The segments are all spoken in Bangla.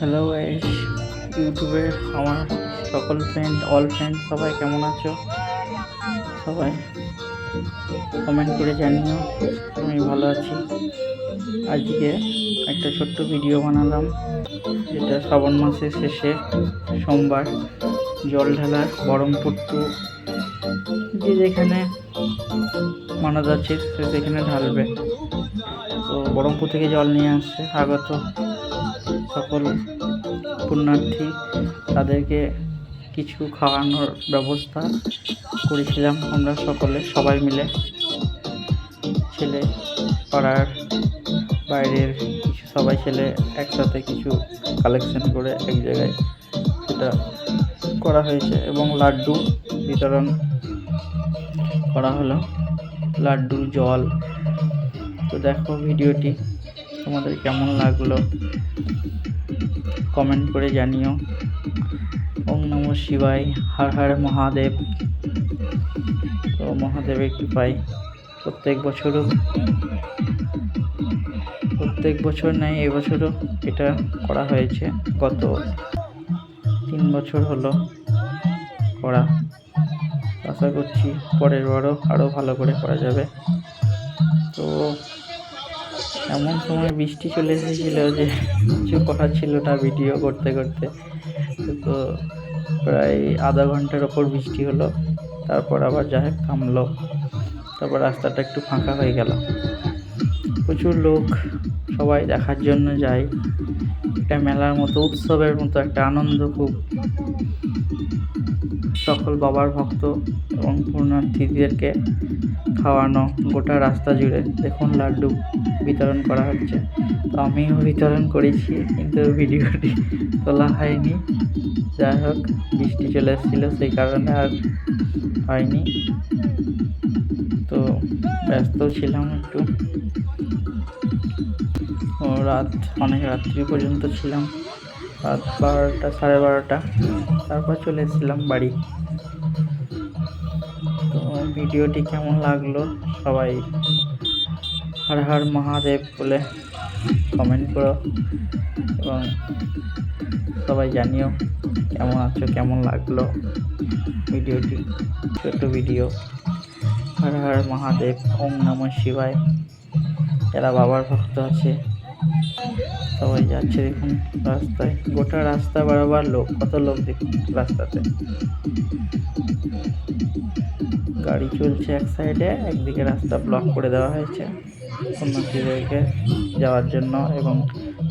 হ্যালো গাইস ইউটিউবে আমার সকল ফ্রেন্ড অল ফ্রেন্ড সবাই কেমন আছো? সবাই কমেন্ট করে জানিও, আমি ভালো আছি। আজকে একটা ছোট্ট ভিডিও বানালাম। যেটা শ্রাবণ মাসের শেষে, সোমবার। জল ঢালার বরমপুর টু যে যেখানে মানত আছে সে সেখানে ঢালবে। তো বহরমপুর থেকে জল নিয়ে আসছে, আগত সকল পুণ্যার্থী তাদেরকে কিছু খাওয়ানোর ব্যবস্থা করেছিলাম। আমরা সকলে সবাই মিলে ছেলে পাড়ার বাইরের কিছু সবাই ছেলে একসাথে কিছু কালেকশন করে এক জায়গায় সেটা করা হয়েছে এবং লাড্ডু বিতরণ করা হলো। লাড্ডু জল। তো দেখো ভিডিওটি তোমাদের কেমন লাগল? কমেন্ট করে জানিও। ওম নম শিবাই হর হর মহাদেব। তো মহাদেবের কৃপায় প্রত্যেক বছরও, প্রত্যেক বছর নেয় এবছরও এটা করা হয়েছে। গত তিন বছর হলো করা। আশা করছি পরের বারও আরও ভালো করে করা যাবে। তো এমন সময় বৃষ্টি চলে এসেছিল যে কিছু করার ছিল না ভিডিও করতে করতে। তো প্রায় আধা ঘণ্টার ওপর বৃষ্টি হলো, তারপর আবার যা থামলো। তারপর রাস্তাটা একটু ফাঁকা হয়ে গেল। প্রচুর লোক, সবাই দেখার জন্য যায়। একটা মেলার মতো, উৎসবের মতো, একটা আনন্দ খুব। সকল বাবার ভক্ত এবং পুণ্যার্থীদেরকে খাওয়ানো গোটা রাস্তা জুড়ে দেখুন লাড্ডু বিতরণ করা হচ্ছে। তো আমিও বিতরণ করেছি, কিন্তু ভিডিওটি তোলা হয়নি। যাই হোক, বৃষ্টি চলে এসেছিল, সেই কারণে আর হয়নি। তো ব্যস্ত ছিলাম একটু। রাত, অনেক রাত্রি পর্যন্ত ছিলাম। রাত বারোটা, সাড়ে বারোটা। তারপর চলে এসেছিলাম বাড়ি। তো ভিডিওটি কেমন লাগল সবাই হর হর মহাদেব বলে কমেন্ট করো এবং সবাই জানিও কেমন আছো, কেমন লাগল ভিডিওটি, ছোট্ট ভিডিও। হর হর মহাদেব, ওম নম শিবায়। যারা বাবার ভক্ত আছে সবাই যাচ্ছে দেখুন রাস্তায়। গোটা রাস্তা বারবার লোক, কত লোক দেখুন রাস্তাতে। গাড়ি চলছে এক সাইডে একদিকে রাস্তা ব্লক করে দেওয়া হয়েছে পুণ্যার্থীদেরকে যাওয়ার জন্য এবং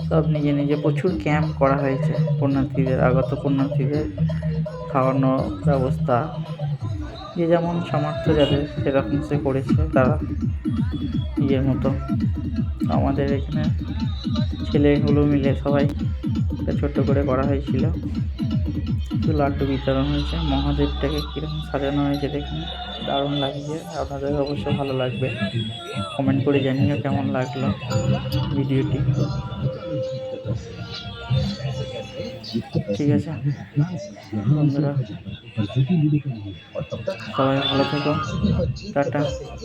সব নিজে নিজে প্রচুর ক্যাম্প করা হয়েছে। পুণ্যার্থীদের আগত পুণ্যার্থীদের খাওয়ানোর ব্যবস্থা যে যেমন সামর্থ্য যাদের সেরকম সে করেছে, তারা নিজের মতো। আমাদের এখানে ছেলেগুলো মিলে সবাই একটা ছোট্ট করে করা হয়েছিল। লাড্ডু বিতরণ হয়েছে। মহাদেবটাকে কীরকম সাজানো হয়েছে দেখুন। দারুণ লাগছে। আপনাদের অবশ্যই ভালো লাগবে। কমেন্ট করে জানিও কেমন লাগল ভিডিওটি। ঠিক আছে। বন্ধুরা সবাই ভালো থেকো। Tata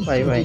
bye bye.